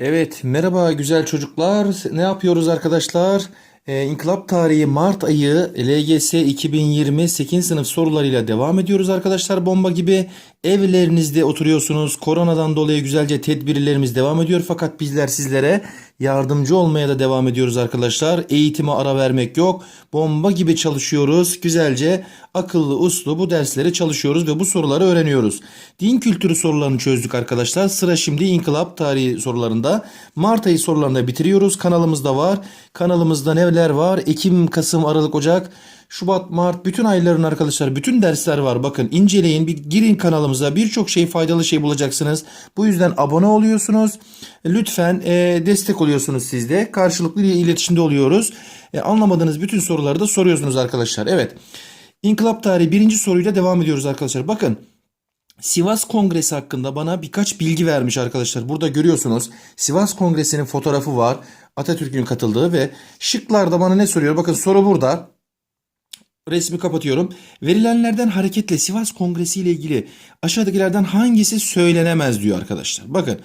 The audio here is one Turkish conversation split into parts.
Evet, merhaba güzel çocuklar. Ne yapıyoruz arkadaşlar? Ee, İnkılap Tarihi Mart ayı LGS 2020 8. sınıf sorularıyla devam ediyoruz arkadaşlar. Bomba gibi evlerinizde oturuyorsunuz. Koronadan dolayı güzelce tedbirlerimiz devam ediyor. Fakat bizler sizlere yardımcı olmaya da devam ediyoruz arkadaşlar. Eğitime ara vermek yok. Bomba gibi çalışıyoruz. Güzelce akıllı uslu bu dersleri çalışıyoruz ve bu soruları öğreniyoruz. Din kültürü sorularını çözdük arkadaşlar. Sıra şimdi İnkılap Tarihi sorularında. Mart ayı sorularında bitiriyoruz. Kanalımızda var. Kanalımızda neler var? Ekim, Kasım, Aralık, Ocak, Şubat, Mart bütün ayların arkadaşlar bütün dersler var. Bakın inceleyin bir girin kanalımıza birçok şey faydalı şey bulacaksınız. Bu yüzden abone oluyorsunuz. Lütfen e, destek oluyorsunuz siz de. Karşılıklı iletişimde oluyoruz. E, anlamadığınız bütün soruları da soruyorsunuz arkadaşlar. Evet. İnkılap tarihi birinci soruyla devam ediyoruz arkadaşlar. Bakın Sivas Kongresi hakkında bana birkaç bilgi vermiş arkadaşlar. Burada görüyorsunuz Sivas Kongresi'nin fotoğrafı var. Atatürk'ün katıldığı ve şıklarda bana ne soruyor? Bakın soru burada. Resmi kapatıyorum. Verilenlerden hareketle Sivas Kongresi ile ilgili aşağıdakilerden hangisi söylenemez diyor arkadaşlar. Bakın.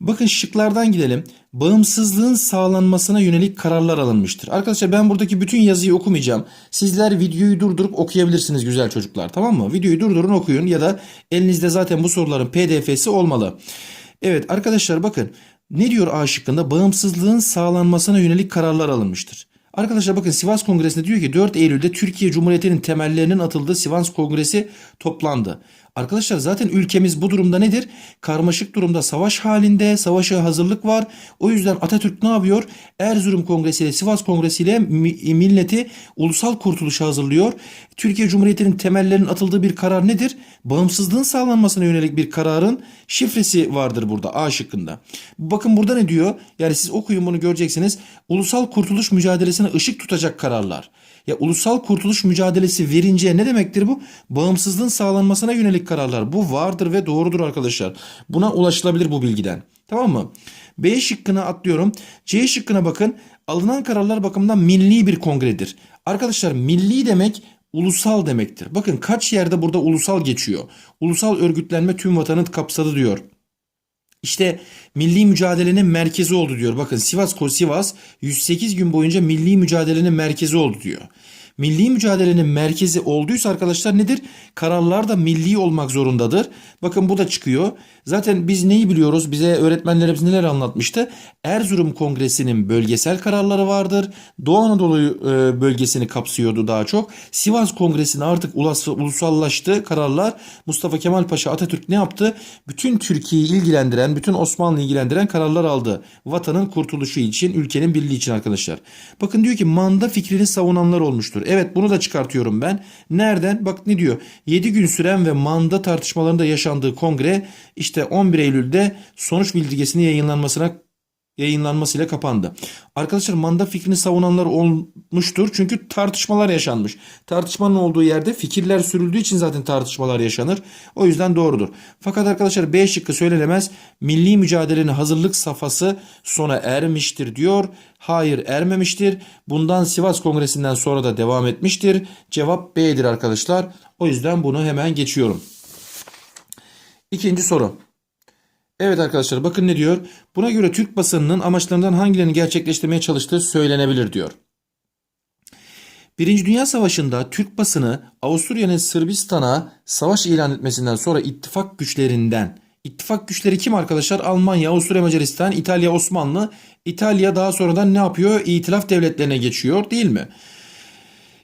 Bakın şıklardan gidelim. Bağımsızlığın sağlanmasına yönelik kararlar alınmıştır. Arkadaşlar ben buradaki bütün yazıyı okumayacağım. Sizler videoyu durdurup okuyabilirsiniz güzel çocuklar tamam mı? Videoyu durdurun okuyun ya da elinizde zaten bu soruların pdf'si olmalı. Evet arkadaşlar bakın ne diyor A şıkkında? Bağımsızlığın sağlanmasına yönelik kararlar alınmıştır. Arkadaşlar bakın Sivas Kongresi'nde diyor ki 4 Eylül'de Türkiye Cumhuriyeti'nin temellerinin atıldığı Sivas Kongresi toplandı. Arkadaşlar zaten ülkemiz bu durumda nedir? Karmaşık durumda savaş halinde, savaşa hazırlık var. O yüzden Atatürk ne yapıyor? Erzurum Kongresi ile Sivas Kongresi ile mi- milleti ulusal kurtuluşa hazırlıyor. Türkiye Cumhuriyeti'nin temellerinin atıldığı bir karar nedir? Bağımsızlığın sağlanmasına yönelik bir kararın şifresi vardır burada A şıkkında. Bakın burada ne diyor? Yani siz okuyun bunu göreceksiniz. Ulusal kurtuluş mücadelesine ışık tutacak kararlar. Ya ulusal kurtuluş mücadelesi verince ne demektir bu? Bağımsızlığın sağlanmasına yönelik kararlar. Bu vardır ve doğrudur arkadaşlar. Buna ulaşılabilir bu bilgiden. Tamam mı? B şıkkına atlıyorum. C şıkkına bakın. Alınan kararlar bakımından milli bir kongredir. Arkadaşlar milli demek ulusal demektir. Bakın kaç yerde burada ulusal geçiyor. Ulusal örgütlenme tüm vatanı kapsadı diyor. İşte milli mücadelenin merkezi oldu diyor. Bakın Sivas Ko Sivas 108 gün boyunca milli mücadelenin merkezi oldu diyor. Milli mücadelenin merkezi olduysa arkadaşlar nedir? Kararlar da milli olmak zorundadır. Bakın bu da çıkıyor. Zaten biz neyi biliyoruz? Bize öğretmenlerimiz neler anlatmıştı? Erzurum Kongresi'nin bölgesel kararları vardır. Doğu Anadolu e, bölgesini kapsıyordu daha çok. Sivas Kongresi'nin artık ulus, ulusallaştı kararlar. Mustafa Kemal Paşa Atatürk ne yaptı? Bütün Türkiye'yi ilgilendiren, bütün Osmanlı'yı ilgilendiren kararlar aldı. Vatanın kurtuluşu için, ülkenin birliği için arkadaşlar. Bakın diyor ki manda fikrini savunanlar olmuştur. Evet bunu da çıkartıyorum ben. Nereden? Bak ne diyor? 7 gün süren ve manda tartışmalarında yaşandığı kongre işte 11 Eylül'de sonuç bildirgesinin yayınlanmasına yayınlanmasıyla kapandı. Arkadaşlar manda fikrini savunanlar olmuştur. Çünkü tartışmalar yaşanmış. Tartışmanın olduğu yerde fikirler sürüldüğü için zaten tartışmalar yaşanır. O yüzden doğrudur. Fakat arkadaşlar B şıkkı söylenemez. Milli mücadelenin hazırlık safhası sona ermiştir diyor. Hayır ermemiştir. Bundan Sivas Kongresi'nden sonra da devam etmiştir. Cevap B'dir arkadaşlar. O yüzden bunu hemen geçiyorum. İkinci soru. Evet arkadaşlar bakın ne diyor? Buna göre Türk basınının amaçlarından hangilerini gerçekleştirmeye çalıştığı söylenebilir diyor. Birinci Dünya Savaşı'nda Türk basını Avusturya'nın Sırbistan'a savaş ilan etmesinden sonra ittifak güçlerinden İttifak güçleri kim arkadaşlar? Almanya, Avusturya, Macaristan, İtalya, Osmanlı. İtalya daha sonradan ne yapıyor? İtilaf devletlerine geçiyor değil mi?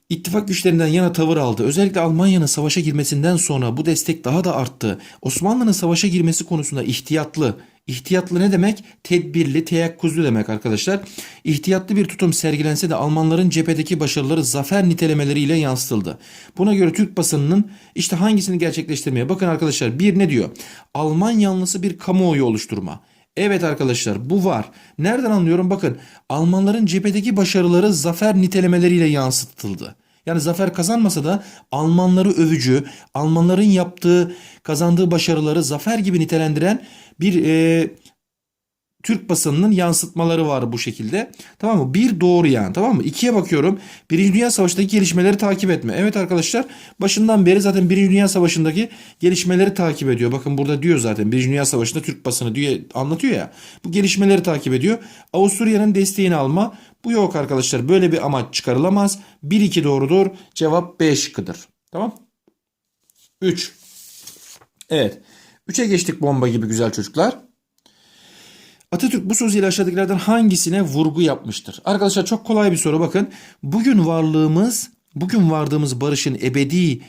İttifak güçlerinden yana tavır aldı. Özellikle Almanya'nın savaşa girmesinden sonra bu destek daha da arttı. Osmanlı'nın savaşa girmesi konusunda ihtiyatlı. İhtiyatlı ne demek? Tedbirli, teyakkuzlu demek arkadaşlar. İhtiyatlı bir tutum sergilense de Almanların cephedeki başarıları zafer nitelemeleriyle yansıtıldı. Buna göre Türk basınının işte hangisini gerçekleştirmeye? Bakın arkadaşlar bir ne diyor? Alman yanlısı bir kamuoyu oluşturma. Evet arkadaşlar bu var. Nereden anlıyorum? Bakın Almanların cephedeki başarıları zafer nitelemeleriyle yansıtıldı. Yani zafer kazanmasa da Almanları övücü, Almanların yaptığı, kazandığı başarıları zafer gibi nitelendiren bir e, Türk basınının yansıtmaları var bu şekilde. Tamam mı? Bir doğru yani tamam mı? İkiye bakıyorum. Birinci Dünya Savaşı'ndaki gelişmeleri takip etme. Evet arkadaşlar başından beri zaten Birinci Dünya Savaşı'ndaki gelişmeleri takip ediyor. Bakın burada diyor zaten Birinci Dünya Savaşı'nda Türk basını diyor anlatıyor ya. Bu gelişmeleri takip ediyor. Avusturya'nın desteğini alma. Bu yok arkadaşlar. Böyle bir amaç çıkarılamaz. 1-2 doğrudur. Cevap B şıkkıdır. Tamam. 3. Evet. 3'e geçtik bomba gibi güzel çocuklar. Atatürk bu sözüyle aşağıdakilerden hangisine vurgu yapmıştır? Arkadaşlar çok kolay bir soru bakın. Bugün varlığımız, bugün vardığımız barışın ebedi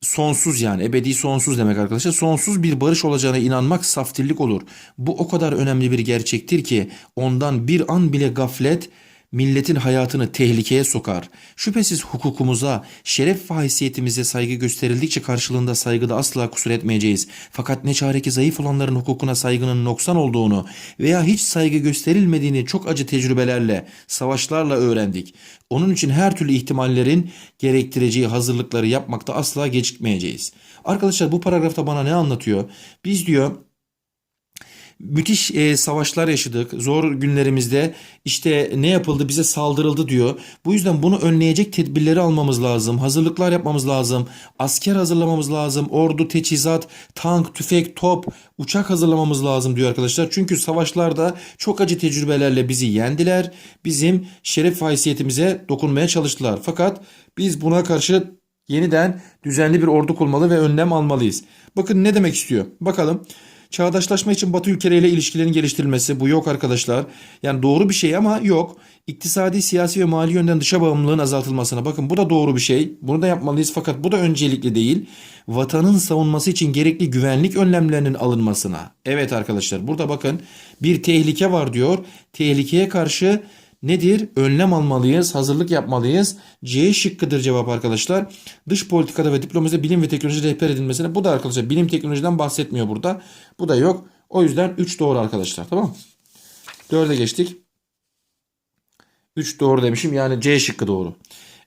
sonsuz yani ebedi sonsuz demek arkadaşlar. Sonsuz bir barış olacağına inanmak saftirlik olur. Bu o kadar önemli bir gerçektir ki ondan bir an bile gaflet milletin hayatını tehlikeye sokar. Şüphesiz hukukumuza, şeref ve haysiyetimize saygı gösterildikçe karşılığında saygıda asla kusur etmeyeceğiz. Fakat ne çare ki zayıf olanların hukukuna saygının noksan olduğunu veya hiç saygı gösterilmediğini çok acı tecrübelerle, savaşlarla öğrendik. Onun için her türlü ihtimallerin gerektireceği hazırlıkları yapmakta asla gecikmeyeceğiz. Arkadaşlar bu paragrafta bana ne anlatıyor? Biz diyor müthiş e, savaşlar yaşadık. Zor günlerimizde işte ne yapıldı bize saldırıldı diyor. Bu yüzden bunu önleyecek tedbirleri almamız lazım. Hazırlıklar yapmamız lazım. Asker hazırlamamız lazım. Ordu, teçhizat, tank, tüfek, top, uçak hazırlamamız lazım diyor arkadaşlar. Çünkü savaşlarda çok acı tecrübelerle bizi yendiler. Bizim şeref haysiyetimize dokunmaya çalıştılar. Fakat biz buna karşı yeniden düzenli bir ordu kurmalı ve önlem almalıyız. Bakın ne demek istiyor? Bakalım. Çağdaşlaşma için Batı ülkeleriyle ilişkilerin geliştirilmesi bu yok arkadaşlar. Yani doğru bir şey ama yok. İktisadi, siyasi ve mali yönden dışa bağımlılığın azaltılmasına. Bakın bu da doğru bir şey. Bunu da yapmalıyız fakat bu da öncelikli değil. Vatanın savunması için gerekli güvenlik önlemlerinin alınmasına. Evet arkadaşlar burada bakın bir tehlike var diyor. Tehlikeye karşı nedir? Önlem almalıyız, hazırlık yapmalıyız. C şıkkıdır cevap arkadaşlar. Dış politikada ve diplomazide bilim ve teknoloji rehber edilmesine. Bu da arkadaşlar bilim teknolojiden bahsetmiyor burada. Bu da yok. O yüzden 3 doğru arkadaşlar tamam mı? 4'e geçtik. 3 doğru demişim yani C şıkkı doğru.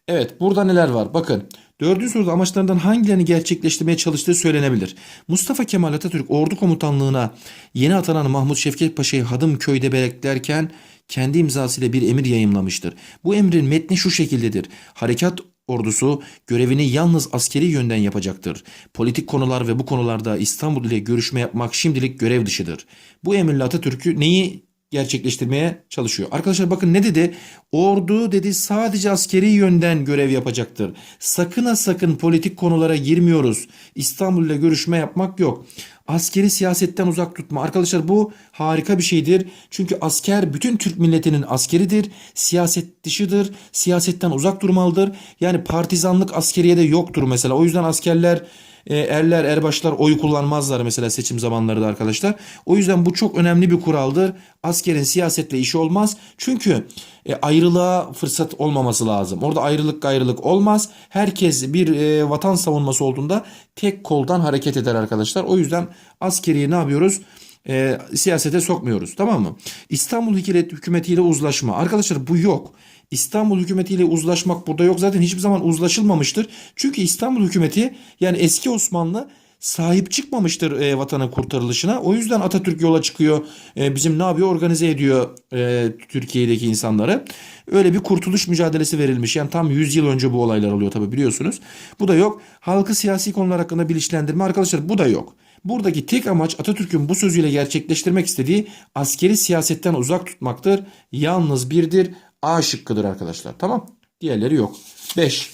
Evet burada neler var? Bakın dördüncü soruda amaçlarından hangilerini gerçekleştirmeye çalıştığı söylenebilir. Mustafa Kemal Atatürk ordu komutanlığına yeni atanan Mahmut Şevket Paşa'yı Hadımköy'de beklerken kendi imzasıyla bir emir yayımlamıştır. Bu emrin metni şu şekildedir. Harekat ordusu görevini yalnız askeri yönden yapacaktır. Politik konular ve bu konularda İstanbul ile görüşme yapmak şimdilik görev dışıdır. Bu emirle Atatürk'ü neyi gerçekleştirmeye çalışıyor. Arkadaşlar bakın ne dedi? Ordu dedi sadece askeri yönden görev yapacaktır. Sakın ha sakın politik konulara girmiyoruz. İstanbul ile görüşme yapmak yok. Askeri siyasetten uzak tutma. Arkadaşlar bu harika bir şeydir. Çünkü asker bütün Türk milletinin askeridir. Siyaset dışıdır. Siyasetten uzak durmalıdır. Yani partizanlık askeriye de yoktur mesela. O yüzden askerler e, erler erbaşlar oy kullanmazlar mesela seçim zamanları da arkadaşlar. O yüzden bu çok önemli bir kuraldır. Askerin siyasetle işi olmaz. Çünkü e, ayrılığa fırsat olmaması lazım. Orada ayrılık gayrılık olmaz. Herkes bir e, vatan savunması olduğunda tek koldan hareket eder arkadaşlar. O yüzden askeriye ne yapıyoruz? E, siyasete sokmuyoruz tamam mı? İstanbul hükümetiyle uzlaşma. Arkadaşlar bu yok. İstanbul hükümetiyle uzlaşmak burada yok. Zaten hiçbir zaman uzlaşılmamıştır. Çünkü İstanbul hükümeti yani eski Osmanlı sahip çıkmamıştır e, vatanın kurtarılışına. O yüzden Atatürk yola çıkıyor. E, bizim ne yapıyor? Organize ediyor e, Türkiye'deki insanları. Öyle bir kurtuluş mücadelesi verilmiş. Yani tam 100 yıl önce bu olaylar oluyor tabii biliyorsunuz. Bu da yok. Halkı siyasi konular hakkında bilinçlendirme arkadaşlar bu da yok. Buradaki tek amaç Atatürk'ün bu sözüyle gerçekleştirmek istediği askeri siyasetten uzak tutmaktır. Yalnız birdir. A şıkkıdır arkadaşlar. Tamam. Diğerleri yok. 5.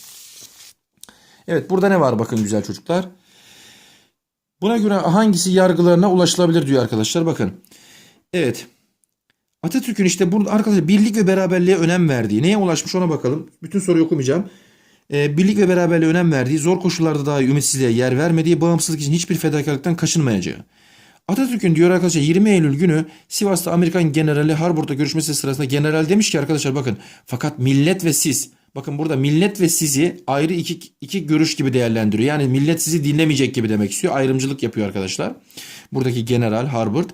Evet burada ne var bakın güzel çocuklar. Buna göre hangisi yargılarına ulaşılabilir diyor arkadaşlar. Bakın. Evet. Atatürk'ün işte burada arkadaşlar birlik ve beraberliğe önem verdiği. Neye ulaşmış ona bakalım. Bütün soruyu okumayacağım. Ee, birlik ve beraberliğe önem verdiği, zor koşullarda dahi ümitsizliğe yer vermediği, bağımsızlık için hiçbir fedakarlıktan kaçınmayacağı. Atatürk'ün diyor arkadaşlar 20 Eylül günü Sivas'ta Amerikan generali Harburg'da görüşmesi sırasında general demiş ki arkadaşlar bakın fakat millet ve siz bakın burada millet ve sizi ayrı iki, iki görüş gibi değerlendiriyor. Yani millet sizi dinlemeyecek gibi demek istiyor. Ayrımcılık yapıyor arkadaşlar. Buradaki general Harburg.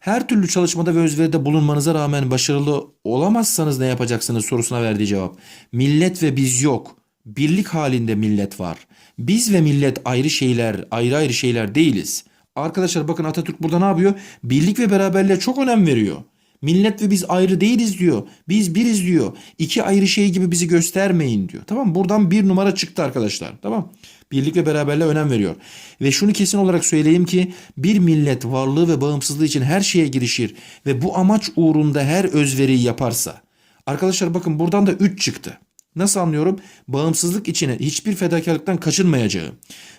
Her türlü çalışmada ve özveride bulunmanıza rağmen başarılı olamazsanız ne yapacaksınız sorusuna verdiği cevap. Millet ve biz yok. Birlik halinde millet var. Biz ve millet ayrı şeyler, ayrı ayrı şeyler değiliz. Arkadaşlar bakın Atatürk burada ne yapıyor? Birlik ve beraberliğe çok önem veriyor. Millet ve biz ayrı değiliz diyor. Biz biriz diyor. İki ayrı şey gibi bizi göstermeyin diyor. Tamam Buradan bir numara çıktı arkadaşlar. Tamam Birlik ve beraberliğe önem veriyor. Ve şunu kesin olarak söyleyeyim ki bir millet varlığı ve bağımsızlığı için her şeye girişir ve bu amaç uğrunda her özveriyi yaparsa. Arkadaşlar bakın buradan da 3 çıktı. Nasıl anlıyorum? Bağımsızlık için hiçbir fedakarlıktan kaçınmayacağı.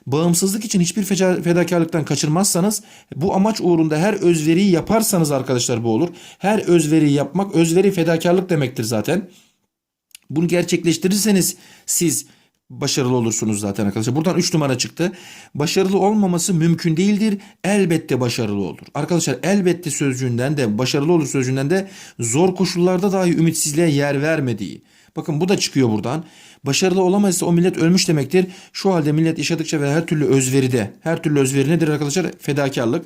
Bağımsızlık için hiçbir fedakarlıktan kaçırmazsanız bu amaç uğrunda her özveriyi yaparsanız arkadaşlar bu olur. Her özveriyi yapmak özveri fedakarlık demektir zaten. Bunu gerçekleştirirseniz siz başarılı olursunuz zaten arkadaşlar. Buradan 3 numara çıktı. Başarılı olmaması mümkün değildir. Elbette başarılı olur. Arkadaşlar elbette sözcüğünden de başarılı olur sözcüğünden de zor koşullarda dahi ümitsizliğe yer vermediği. Bakın bu da çıkıyor buradan. Başarılı olamazsa o millet ölmüş demektir. Şu halde millet yaşadıkça ve her türlü özveride, her türlü özveri nedir arkadaşlar? Fedakarlık.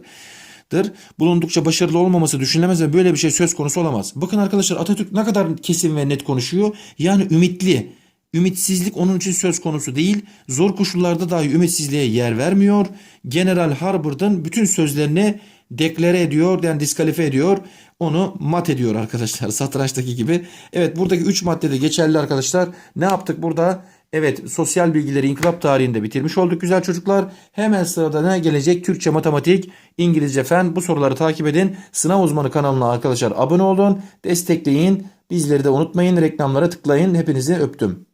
Bulundukça başarılı olmaması düşünülemez ve böyle bir şey söz konusu olamaz. Bakın arkadaşlar Atatürk ne kadar kesin ve net konuşuyor. Yani ümitli. Ümitsizlik onun için söz konusu değil. Zor koşullarda dahi ümitsizliğe yer vermiyor. General Harvard'ın bütün sözlerini deklare ediyor yani diskalifiye ediyor. Onu mat ediyor arkadaşlar satrançtaki gibi. Evet buradaki 3 madde de geçerli arkadaşlar. Ne yaptık burada? Evet sosyal bilgileri inkılap tarihinde bitirmiş olduk güzel çocuklar. Hemen sırada ne gelecek? Türkçe, matematik, İngilizce, fen. Bu soruları takip edin. Sınav uzmanı kanalına arkadaşlar abone olun. Destekleyin. Bizleri de unutmayın. Reklamlara tıklayın. Hepinizi öptüm.